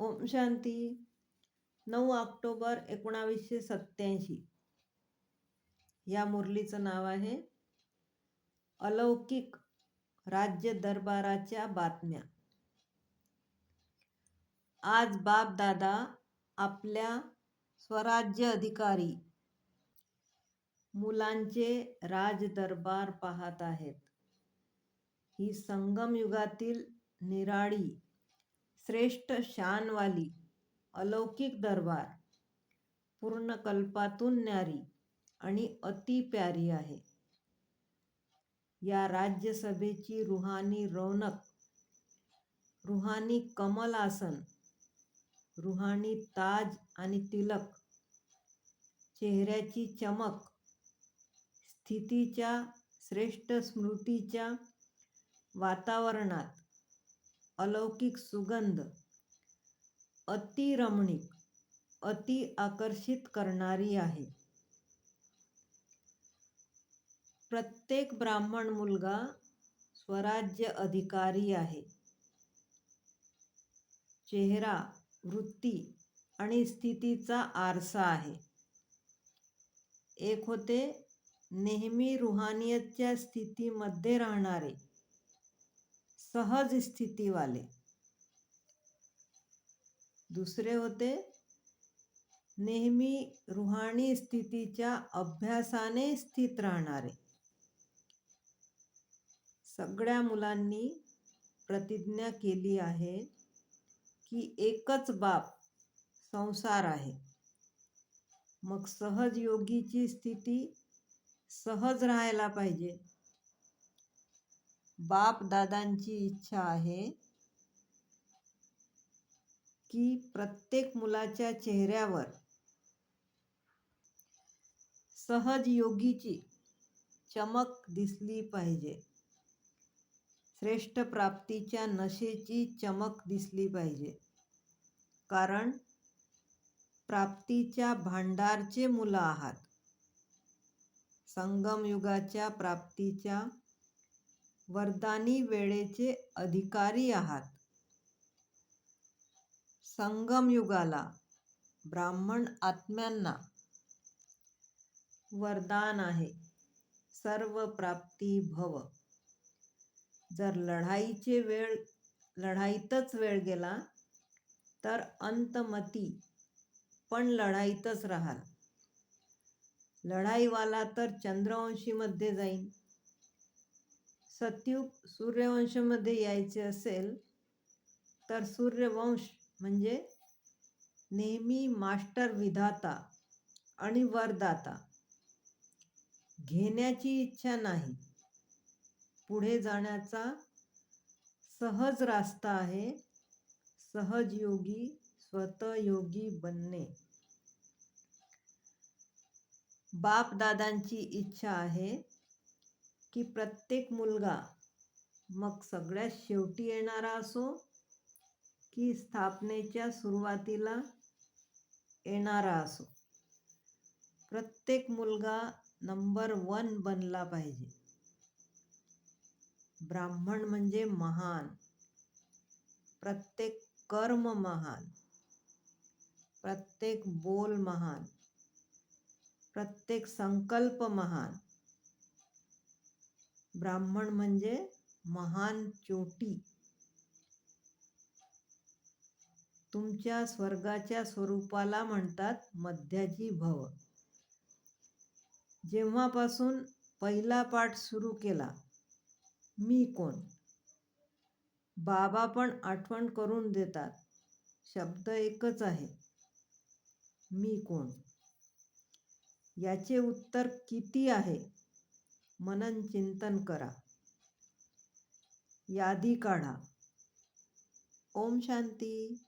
ओम शांती. नऊ ऑक्टोबर एकोणावीसशे सत्याऐंशी या मुरलीचं नाव आहे अलौकिक राज्य दरबाराच्या बातम्या. आज बाप दादा आपल्या स्वराज्य अधिकारी मुलांचे राजदरबार पाहत आहेत. ही संगम युगातील निराळी श्रेष्ठ शानवाली अलौकिक दरबार पूर्ण कल्पातून न्यारी आणि अति प्यारी आहे. या राज्यसभेची रुहानी रौनक रुहानी कमल आसन रुहानी ताज आणि तिलक चेहऱ्याची चमक स्थितीच्या श्रेष्ठ स्मृतीच्या वातावरणात अलौकिक सुगंध अतिरमणीक अति आकर्षित करणारी आहे. प्रत्येक ब्राह्मण मुलगा स्वराज्य अधिकारी आहे. चेहरा वृत्ती आणि स्थितीचा आरसा आहे. एक होते नेहमी रुहानियतच्या स्थितीमध्ये राहणारे. सहज स्थितीवाले. दुसरे होते नेहमी रुहाणी स्थितीच्या अभ्यासाने स्थित राहणारे. सगळ्या मुलांनी प्रतिज्ञा केली आहे की एकच बाप संसार आहे. मग सहज योगीची स्थिती सहज राहायला पाहिजे. बाप दादांची इच्छा आहे की प्रत्येक मुलाच्या चेहऱ्यावर सहज योगीची चमक दिसली पाहिजे. श्रेष्ठ प्राप्तीच्या नशेची चमक दिसली पाहिजे. कारण प्राप्तीच्या भांडारचे मुलं आहात. संगमयुगाच्या प्राप्तीच्या वरदानी वेळेचे अधिकारी आहात. संगमयुगाला ब्राह्मण आत्म्यांना वरदान आहे. सर्व प्राप्ती भव. जर लढाईचे वेळ लढाईतच वेळ गेला तर अंतमती पण लढाईतच राहाल. लढाईवाला तर चंद्रवंशीमध्ये जाईन. सतयुग सूर्यवंशमध्ये यायचे असेल तर सूर्यवंश म्हणजे नेहमी मास्टर विधाता आणि वरदाता. घेण्याची इच्छा नाही. पुढे जाण्याचा सहज रास्ता आहे सहज योगी स्वतः योगी बनणे. बाप दादांची इच्छा आहे की प्रत्येक मुलगा मग सगळ्यात शेवटी येणारा असो की स्थापनेच्या सुरुवातीला येणारा असो. प्रत्येक मुलगा नंबर वन बनला पाहिजे. ब्राह्मण म्हणजे महान. प्रत्येक कर्म महान. प्रत्येक बोल महान. प्रत्येक संकल्प महान. ब्राह्मण म्हणजे महान चोटी. तुमच्या स्वर्गाच्या स्वरूपाला म्हणतात मध्याजी भव. जेव्हापासून पहिला पाठ सुरू केला मी कोण? बाबा पण आठवण करून देतात शब्द एकच आहे मी कोण? याचे उत्तर किती आहे? मनन चिंतन करा. यादी काढा. ओम शांती.